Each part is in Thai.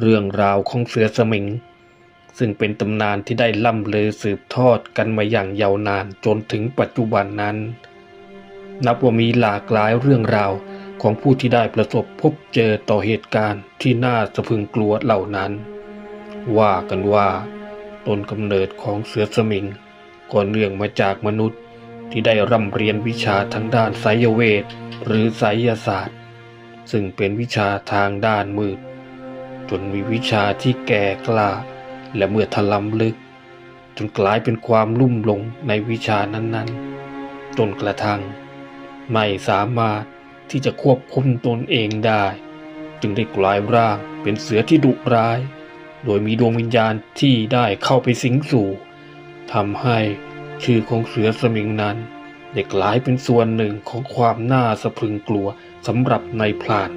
เรื่องราวของเสือสมิง ซึ่งเป็นตำนานที่ได้ล่ำลือสืบทอดกันมาอย่างยาวนานจนถึงปัจจุบันนั้น นับว่ามีหลากหลายเรื่องราวของผู้ที่ได้ประสบพบเจอต่อเหตุการณ์ที่น่าสะพึงกลัวเหล่านั้น ว่ากันว่าต้นกำเนิดของเสือสมิงก็เนื่องมาจากมนุษย์ที่ได้ร่ำเรียนวิชาทางด้านไสยเวทหรือไสยศาสตร์ ซึ่งเป็นวิชาทางด้านมืด นมีวิชาที่แก่กล้า และเมื่อทลำลึก จนกลายเป็นความลุ่มหลงในวิชานั้นๆ จนกระทั่งไม่สามารถที่จะควบคุมตนเองได้ จึงได้กลายร่างเป็นเสือที่ดุร้าย โดยมีดวงวิญญาณที่ได้เข้าไปสิงสู่ทำให้ชื่อของเสือสมิงนั้นได้กลายเป็นส่วนหนึ่งของความน่าสะพรึงกลัวสำหรับนายพราน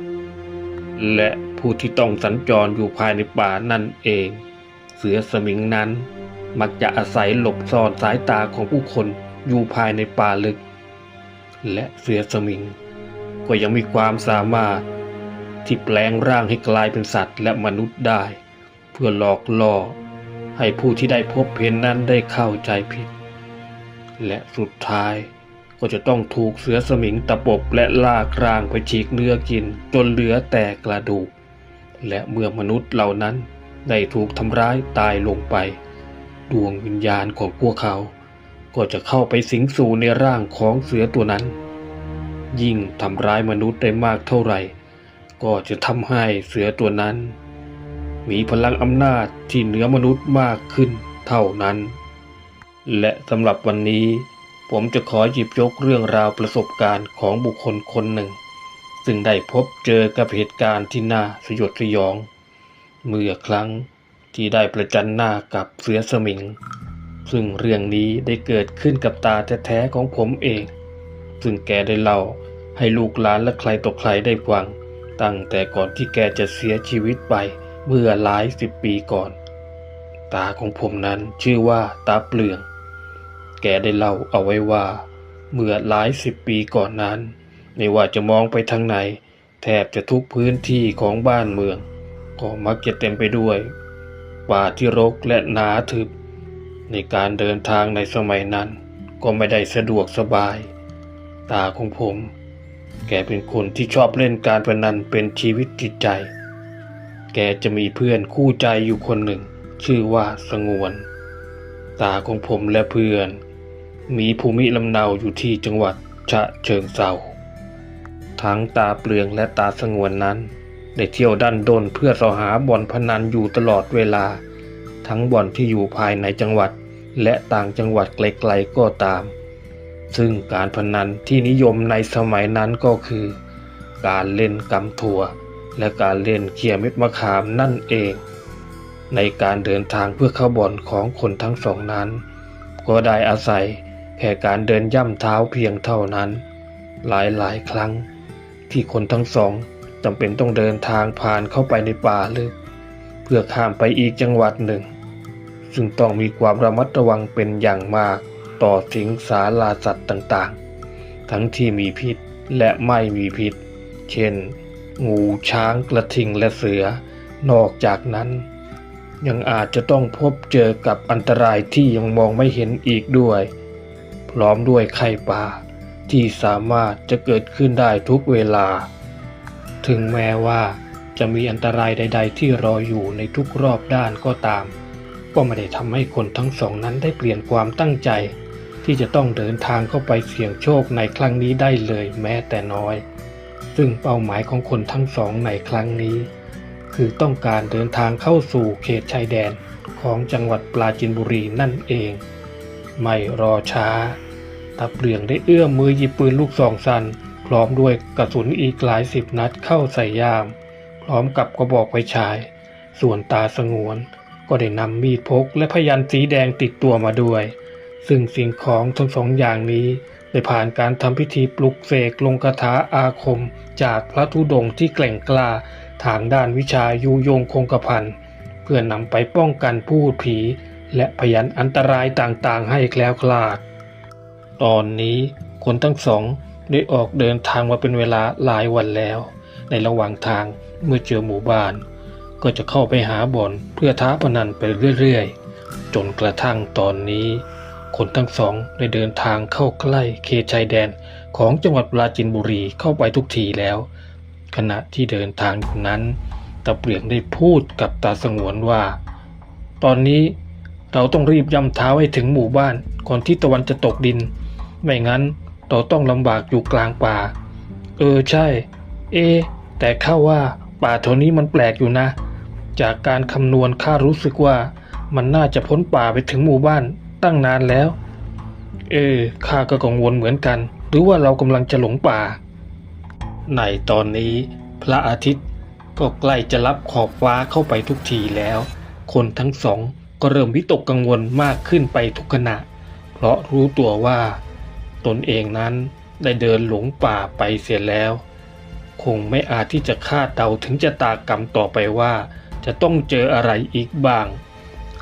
และ ผู้ที่ต้องสัญจรอยู่ภายในป่านั่นเอง เสือสมิงนั้น มักจะอาศัยหลบซ่อนสายตาของผู้คนอยู่ภายในป่าลึก และเสือสมิง ก็ยังมีความสามารถที่แปลงร่างให้กลายเป็นสัตว์และมนุษย์ได้ เพื่อหลอกล่อ ให้ผู้ที่ได้พบเห็นนั้นได้เข้าใจผิด และสุดท้ายก็จะต้องถูกเสือสมิงตะปบและลากร่างไปฉีกเนื้อกินจนเหลือแต่กระดูก และเมื่อมนุษย์เหล่านั้นได้ถูกทำร้ายตายลงไป ดวงวิญญาณของพวกเขา ก็จะเข้าไปสิงสู่ในร่างของเสือตัวนั้น ยิ่งทำร้ายมนุษย์ได้มากเท่าไหร่ ก็จะทำให้เสือตัวนั้น มีพลังอำนาจที่เหนือมนุษย์มากขึ้นเท่านั้น และสำหรับวันนี้ ผมจะขอหยิบยกเรื่องราวประสบการณ์ของบุคคลคนหนึ่ง ซึ่งได้พบเจอกับเหตุการณ์ที่น่าสยดสยอง เมื่อครั้งที่ได้ประจันหน้ากับเสือสมิง ซึ่งเรื่องนี้ได้เกิดขึ้นกับตาแท้ๆของผมเอง ซึ่งแกได้เล่าให้ลูกหลานและใครต่อใครได้ฟัง ตั้งแต่ก่อนที่แกจะเสียชีวิตไปเมื่อหลายสิบปีก่อน ตาของผมนั้นชื่อว่าตาเปลือง แกได้เล่าเอาไว้ว่า เมื่อหลายสิบปีก่อนนั้น ไม่ว่าจะมองไปทางไหน แทบจะทุกพื้นที่ของบ้านเมือง ก็มักจะเต็มไปด้วย ป่าที่รกและหนาทึบ ในการเดินทางในสมัยนั้น ก็ไม่ได้สะดวกสบาย ตาของผม แกเป็นคนที่ชอบเล่นการพนันเป็นชีวิตจิตใจ แกจะมีเพื่อนคู่ใจอยู่คนหนึ่ง ชื่อว่าสงวน ตาของผมและเพื่อน มีภูมิลำเนาอยู่ที่จังหวัดฉะเชิงเซา ทั้งตาเปลืองและตาสงวนนั้น ได้เที่ยวดันดนเพื่อสอหาบ่อนพนันอยู่ตลอดเวลา ทั้งบ่อนที่อยู่ภายในจังหวัด และต่างจังหวัดไกลๆก็ตาม ซึ่งการพนันที่นิยมในสมัยนั้นก็คือ การเล่นกำถั่ว และการเล่นเขี่ยเม็ดมะขามนั่นเอง ในการเดินทางเพื่อเข้าบ่อนของคนทั้งสองนั้น ก็ได้อาศัยแค่การเดินย่ำเท้าเพียงเท่านั้น หลายๆครั้ง ที่คนทั้งสองจำเป็นต้องเดินทางผ่านเข้าไปในป่าลึก เพื่อข้ามไปอีกจังหวัดหนึ่ง ซึ่งต้องมีความระมัดระวังเป็นอย่างมากต่อสิงสาราสัตว์ต่างๆ ทั้งที่มีพิษและไม่มีพิษ เช่น งูช้างกระทิงและเสือ นอกจากนั้น ยังอาจจะต้องพบเจอกับอันตรายที่ยังมองไม่เห็นอีกด้วย พร้อมด้วยไข่ป่า ที่สามารถจะเกิดขึ้นได้ทุกเวลา ถึงแม้ว่าจะมีอันตรายใด ๆ ที่รออยู่ในทุกรอบด้านก็ตาม ก็ไม่ได้ทำให้คนทั้งสองนั้นได้เปลี่ยนความตั้งใจ ที่จะต้องเดินทางเข้าไปเสี่ยงโชคในครั้งนี้ได้เลยแม้แต่น้อย ซึ่งเป้าหมายของคนทั้งสองในครั้งนี้ คือต้องการเดินทางเข้าสู่เขตชายแดนของจังหวัดปราจินบุรีนั่นเอง ไม่รอช้า ตาเปลืองได้เอื้อมมือหยิบปืนลูกซองสั้นพร้อมด้วยกระสุนอีกหลายสิบนัดเข้าใส่ยาม พร้อมกับกระบอกไฟฉาย ส่วนตาสงวน ก็ได้นำมีดพกและพยันสีแดงติดตัวมาด้วย ซึ่งสิ่งของทั้งสองอย่างนี้ได้ผ่านการทำพิธีปลุกเสกลงคาถาอาคม จากพระธุดงค์ที่แกล่งกล้าทางด้านวิชายุยงคงกระพันเพื่อนำไปป้องกันพูดผี และพยันอันตรายต่างๆให้แคล้วคลาด ตอนนี้คนทั้งสองได้ออกเดินทางมาเป็นเวลาหลายวันแล้ว ในระหว่างทางเมื่อเจอหมู่บ้าน ก็จะเข้าไปหาบ่อนเพื่อท้าพนันไปเรื่อยๆ จนกระทั่งตอนนี้ คนทั้งสองได้เดินทางเข้าใกล้เขตชายแดนของจังหวัดปราจีนบุรีเข้าไปทุกทีแล้ว ขณะที่เดินทางอยู่นั้นตาเปลี่ยงได้พูดกับตาสงวนว่า ตอนนี้เราต้องรีบย่ำเท้าให้ถึงหมู่บ้านก่อนที่ตะวันจะตกดิน ไม่งั้นเราต้องลำบากอยู่กลางป่า เออใช่ เอ แต่ข้าว่าป่าแถวนี้มันแปลกอยู่นะ จากการคำนวณข้ารู้สึกว่ามันน่าจะพ้นป่าไปถึงหมู่บ้านตั้งนานแล้ว เออข้าก็กังวลเหมือนกัน หรือว่าเรากำลังจะหลงป่า ในตอนนี้ พระอาทิตย์ก็ใกล้จะรับขอบฟ้าเข้าไปทุกทีแล้ว คนทั้งสองก็เริ่มวิตกกังวลมากขึ้นไปทุกขณะ เพราะรู้ตัวว่า ตนเองนั้นได้เดินหลงป่าไปเสียแล้ว คงไม่อาจที่จะคาดเดาถึงจะตากรรมต่อไปว่า จะต้องเจออะไรอีกบ้าง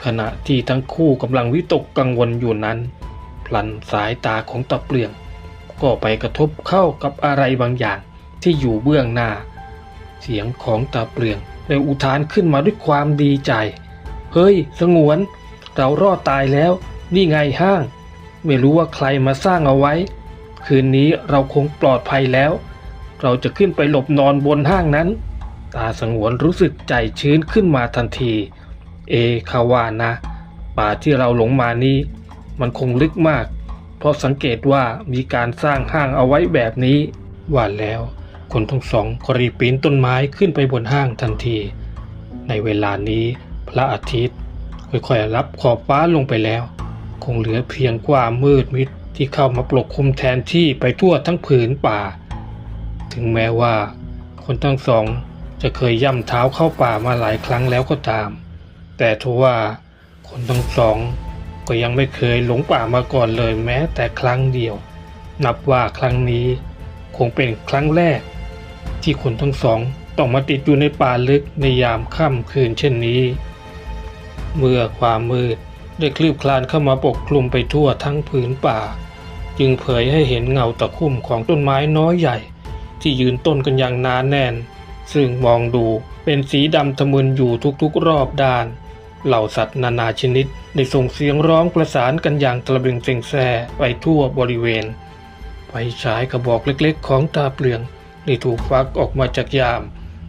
ขณะที่ทั้งคู่กำลังวิตกกังวลอยู่นั้น พลันสายตาของตะเปลือง ก็ไปกระทบเข้ากับอะไรบางอย่างที่อยู่เบื้องหน้า เสียงของตาเปลืองได้อุทานขึ้นมาด้วยความดีใจ เฮ้ย สงวน เรารอดตายแล้ว นี่ไงห้าง ไม่รู้ว่าใครมาสร้างเอาไว้ คืนนี้เราคงปลอดภัยแล้ว เราจะขึ้นไปหลบนอนบนห้างนั้น ตาสงวนรู้สึกใจชื้นขึ้นมาทันที เอคาวานะ ป่าที่เราหลงมานี้ มันคงลึกมาก เพราะสังเกตว่ามีการสร้างห้างเอาไว้แบบนี้ ว่าแล้ว คนทั้งสองก็รีบปีนต้นไม้ขึ้นไปบนห้างทันที ในเวลานี้พระอาทิตย์ค่อยๆรับขอบฟ้าลงไปแล้ว คงเหลือเพียงความมืดมิดที่เข้ามาปกคลุมแทนที่ไปทั่วทั้งผืนป่า ถึงแม้ว่า คนทั้งสองจะเคยย่ำเท้าเข้าป่ามาหลายครั้งแล้วก็ตาม แต่ทว่าคนทั้งสองก็ยังไม่เคยหลงป่ามาก่อนเลยแม้แต่ครั้งเดียว นับว่าครั้งนี้คงเป็นครั้งแรก ที่คนทั้งสองต้องมาติดอยู่ในป่าลึกในยามค่ำคืนเช่นนี้ เมื่อความมืด ได้คลืบคลานเข้ามาปกคลุมไปทั่วทั้งผืนป่า จึงเผยให้เห็นเงาตะคุ่มของต้นไม้น้อยใหญ่ ที่ยืนต้นกันอย่างนาแน่น ซึ่งมองดูเป็นสีดำทะมึนอยู่ทุกๆรอบด้าน เหล่าสัตว์นานาชนิดได้ส่งเสียงร้องประสานกันอย่างตะเบงเซ็งแซ่ไปทั่วบริเวณไฟฉายกระบอกเล็กๆ ของตาเปลืองได้ถูกฟักออกมาจากยาม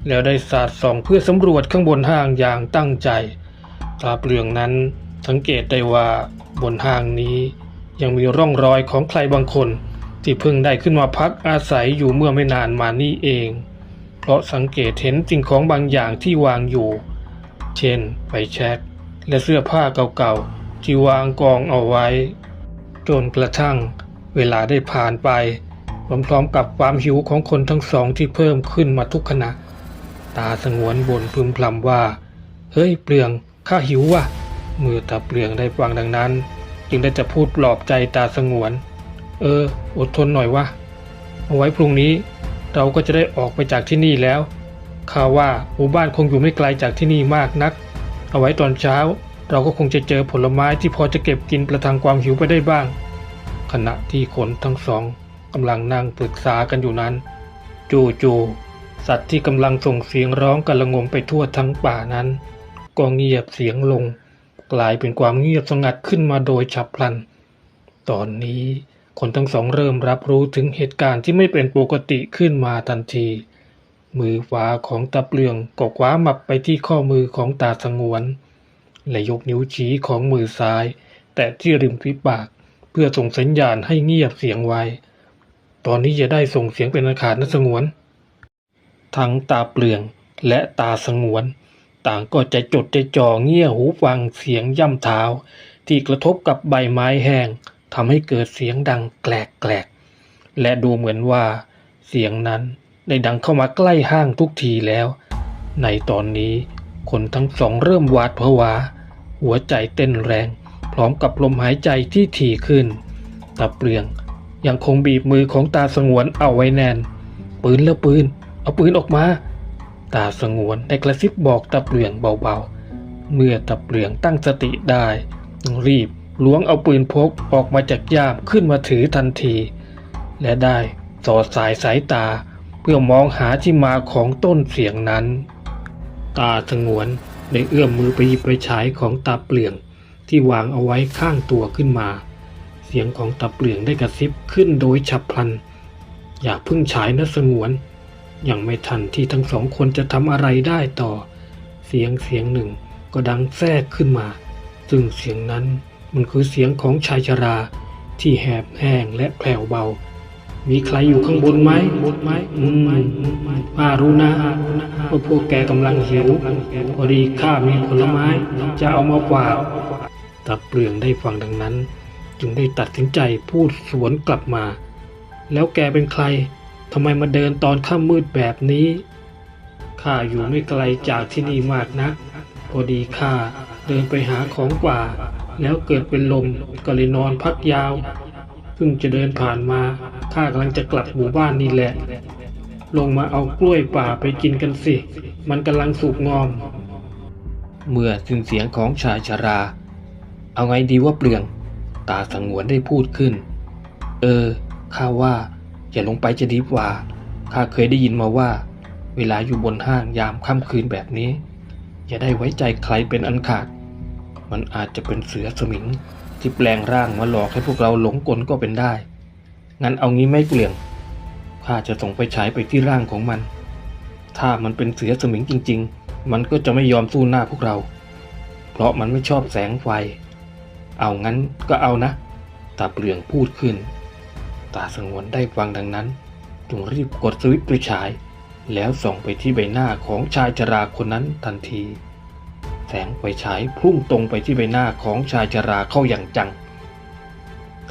แล้วได้สาดส่องเพื่อสำรวจข้างบนห้างอย่างตั้งใจ ตาเปลืองนั้น สังเกตได้ว่าบนห้างนี้ยังมีร่องรอยของใครบางคน ที่เพิ่งได้ขึ้นมาพักอาศัยอยู่เมื่อไม่นานมานี้เอง เพราะสังเกตเห็นสิ่งของบางอย่างที่วางอยู่ เช่นไฟแช็กและเสื้อผ้าเก่าๆ ที่วางกองเอาไว้ จนกระทั่งเวลาได้ผ่านไปพร้อมๆกับความหิวของคนทั้งสองที่เพิ่มขึ้นมาทุกขณะ ตาสงวนบนพึมพำว่า เฮ้ยเปลืองข้าหิวว่ะ เมื่อตาเปลืองได้ฟังดังนั้น จึงได้จะพูดปลอบใจตาสงวน เออ อดทนหน่อยวะเอาไว้พรุ่งนี้เราก็จะได้ออกไปจากที่นี่แล้วข้าว่าหมู่บ้านคงอยู่ไม่ไกลจากที่นี่มากนัก เอาไว้ตอนเช้า เราก็คงจะเจอผลไม้ที่พอจะเก็บกินประทังความหิวไปได้บ้าง ขณะที่คนทั้งสองกำลังนั่งปรึกษากันอยู่นั้น จู่ๆสัตว์ที่กำลังส่งเสียงร้องกระงมไปทั่วทั้งป่านั้น ก็เงียบเสียงลง กลายเป็นความเงียบสงัดขึ้นมาโดยฉับพลัน ตอนนี้คนทั้งสองเริ่มรับรู้ถึงเหตุการณ์ที่ไม่เป็นปกติขึ้นมาทันที มือขวาของตาเปลืองก็คว้ามับไปที่ข้อมือของตาสงวน และยกนิ้วชี้ของมือซ้าย แต่ที่ริมฝีปากเพื่อส่งสัญญาณให้เงียบเสียงไว้ ตอนนี้จะได้ส่งเสียงเป็นอาคารนะสงวน ทั้งตาเปลืองและตาสงวน ต่างก็ใจจดใจจ่อเงี่ยหูฟังเสียงย่ำเท้า ที่กระทบกับใบไม้แห้งทำให้เกิดเสียงดังแกลกแกลกและดูเหมือนว่า เสียงนั้นได้ดังเข้ามาใกล้ห้างทุกทีแล้ว ในตอนนี้คนทั้งสองเริ่มหวาดผวา หัวใจเต้นแรง พร้อมกับลมหายใจที่ถี่ขึ้นตาเปลืองยังคงบีบมือของตาสงวนเอาไว้แน่น ปืนแล้วปืน เอาปืนออกมา ตาสงวนได้กระซิบบอกตาเปลืองเบาๆ เมื่อตาเปลืองตั้งสติได้ รีบล้วงเอาปืนพกออกมาจากย่ามขึ้นมาถือทันที และได้สอดสายสายตาเพื่อมองหาที่มาของต้นเสียงนั้น ตาสงวนได้เอื้อมมือไปหยิบไปฉายของตาเปลี่ยงที่วางเอาไว้ข้างตัวขึ้นมา เสียงของตาเปลี่ยงได้กระซิบขึ้นโดยฉับพลัน อย่าพิ่งฉายนะสงวน ยังไม่ทันที่ทั้งสองคนจะทำอะไรได้ต่อ เสียงเสียงหนึ่งก็ดังแทรกขึ้นมา ซึ่งเสียงนั้นมันคือเสียงของชายชราที่แหบแห้งและแผ่วเบา มีใครอยู่ข้างบนไหมบนไหมอืมป้ารู้นะว่าพวกแกกำลังหิวพอดีข้ามีผลไม้ จะเอามาฝากตาเปลืองได้ฟังดังนั้น จึงได้ตัดสินใจพูดสวนกลับมา แล้วแกเป็นใคร ทำไมมาเดินตอนค่ำมืดแบบนี้ข้าอยู่ไม่ไกลจากที่นี่มากนะพอดีข้าเดินไปหาของป่า แล้วเกิดเป็นลมก็เลยนอนพักยาวเพิ่งจะเดินผ่านมาข้ากำลังจะกลับหมู่บ้านนี่แหละ ลงมาเอากล้วยป่าไปกินกันสิ มันกำลังสุกงอม เมื่อสิ้นเสียงของชายชรา เอาไงดีว่าเปลือง ตาสังวนได้พูดขึ้น เออข้าว่า อย่าลงไปจะดีกว่า ข้าเคยได้ยินมาว่า เวลาอยู่บนห้างยามค่ำคืนแบบนี้ อย่าได้ไว้ใจใครเป็นอันขาด มันอาจจะเป็นเสือสมิงที่แปลงร่างมาหลอกให้พวกเราหลงกลก็เป็นได้ งั้นเอางี้ไม่เปลี่ยง ข้าจะส่งไปฉายไปที่ร่างของมัน ถ้ามันเป็นเสือสมิงจริง ๆ มันก็จะไม่ยอมสู้หน้าพวกเรา เพราะมันไม่ชอบแสงไฟ เอางั้นก็เอานะตาเปลืองพูดขึ้น ตาสงวนได้ฟังดังนั้นจึงรีบกดสวิตช์ไฟฉาย แล้วส่องไปที่ใบหน้าของชายชราคนนั้นทันที แสงไฟฉายพุ่งตรงไปที่ใบหน้าของชายชราเข้าอย่างจัง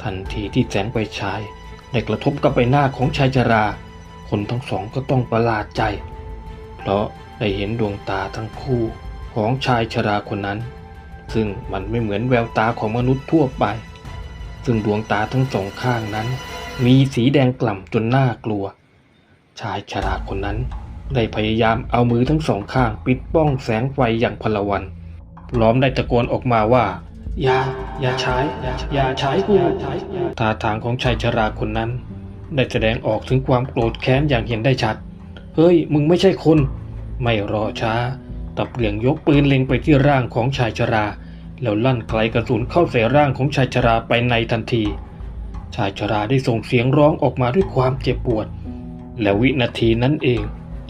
ทันทีที่แสงไฟฉายได้กระทบกับใบหน้าของชายชรา คนทั้งสองก็ต้องประหลาดใจ เพราะได้เห็นดวงตาทั้งคู่ของชายชราคนนั้น ซึ่งมันไม่เหมือนแววตาของมนุษย์ทั่วไป ซึ่งดวงตาทั้งสองข้างนั้น มีสีแดงกล่ำจนน่ากลัว ชายชราคนนั้นได้พยายามเอามือทั้งสองข้างปิดป้องแสงไฟอย่างพลวัน พร้อมได้ตะโกนออกมาว่า อย่า อย่าใช้ อย่าใช้กูท่าทางของชายชราคนนั้น ได้แสดงออกถึงความโกรธแค้นอย่างเห็นได้ชัด เฮ้ย มึงไม่ใช่คน ไม่รอช้าตะเปลี่ยงยกปืนเล็งไปที่ร่างของชายชรา แล้วลั่นไกลกระสุนเข้าใส่ร่างของชายชราไปในทันที ชายชราได้ส่งเสียงร้องออกมาด้วยความเจ็บปวด และวินาทีนั้นเอง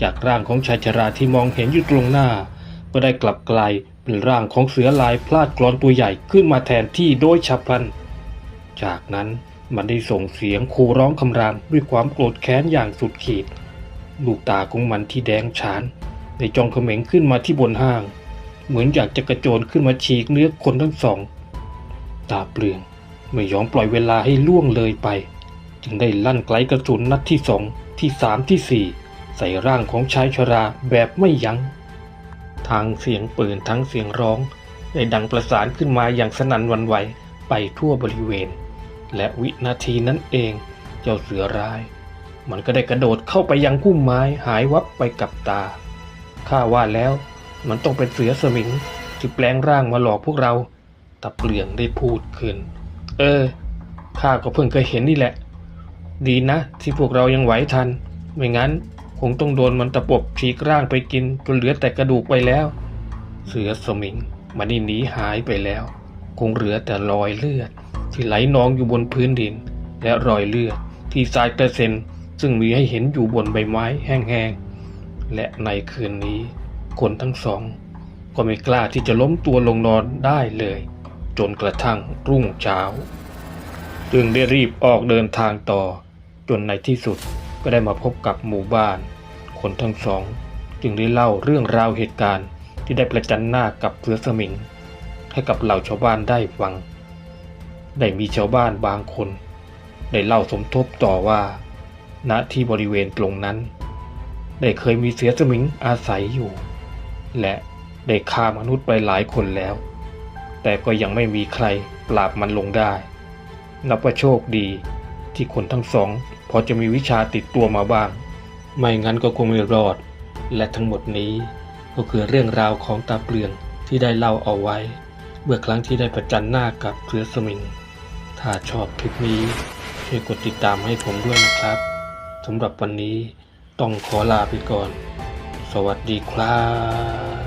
จากร่างของชายชราที่มองเห็นอยู่ตรงหน้า ก็ได้กลับกลายเป็นร่างของเสือลายพลาดกรอนตัวใหญ่ขึ้นมาแทนที่โดยฉับพลัน จากนั้นมันได้ส่งเสียงคูร้องคำรามด้วยความโกรธแค้นอย่างสุดขีด ลูกตาของมันที่แดงฉานได้จ้องเขม็งขึ้นมาที่บนห้าง เหมือนอยากจะกระโจนขึ้นมาฉีกเนื้อคนทั้งสอง ตาเปลือง ไม่ยอมปล่อยเวลาให้ล่วงเลยไป จึงได้ลั่นไกลกระสุนนัดที่สองที่สามที่สี่ใส่ร่างของชายชราแบบไม่ยัง้งทั้งเสียงปืนทั้งเสียงร้องได้ดังประสานขึ้นมาอย่างสนั่นวันไหวไปทั่วบริเวณ และวินาทีนั้นเองเจ้าเสือร้าย มันก็ได้กระโดดเข้าไปยังพุ่มไม้หายวับไปกับตาข้าว่าแล้วมันต้องเป็นเสือสมิงที่แปลงร่างมาหลอกพวกเราตะเปลืองได้พูดขึ้น เออ ข้าก็เพิ่งเคยเห็นนี่แหละ ดีนะ ที่พวกเรายังไหวทัน ไม่งั้น คงต้องโดนมันตะปบฉีกร่างไปกินจนเหลือแต่กระดูกไปแล้ว เสือสมิงมันนี่หนีหายไปแล้ว คงเหลือแต่รอยเลือด ที่ไหลนองอยู่บนพื้นดิน และรอยเลือด ที่ทรายกระเซ็นซึ่งมีให้เห็นอยู่บนใบไม้แห้งๆและในคืนนี้ คนทั้งสอง ก็ไม่กล้าที่จะล้มตัวลงนอนได้เลย จนกระทั่งรุ่งเช้า จึงได้รีบออกเดินทางต่อ จนในที่สุดก็ได้มาพบกับหมู่บ้าน คนทั้งสอง จึงได้เล่าเรื่องราวเหตุการณ์ที่ได้ประจันหน้ากับเสือสมิงให้กับเหล่าชาวบ้านได้ฟัง ได้มีชาวบ้านบางคน ได้เล่าสมทบต่อว่า ณที่บริเวณตรงนั้น ได้เคยมีเสือสมิงอาศัยอยู่ และได้ฆ่ามนุษย์ไปหลายคนแล้ว แต่ก็ยังไม่มีใครปราบมันลงได้ นับว่าโชคดีที่คนทั้งสองพอจะมีวิชาติดตัวมาบ้าง ไม่งั้นก็คงไม่รอด และทั้งหมดนี้ก็คือเรื่องราวของตาเปลืองที่ได้เล่าเอาไว้ เมื่อครั้งที่ได้ประจันหน้ากับเสือสมิง ถ้าชอบคลิปนี้ช่วยกดติดตามให้ผมด้วยนะครับสำหรับวันนี้ต้องขอลาไปก่อน สวัสดีครับ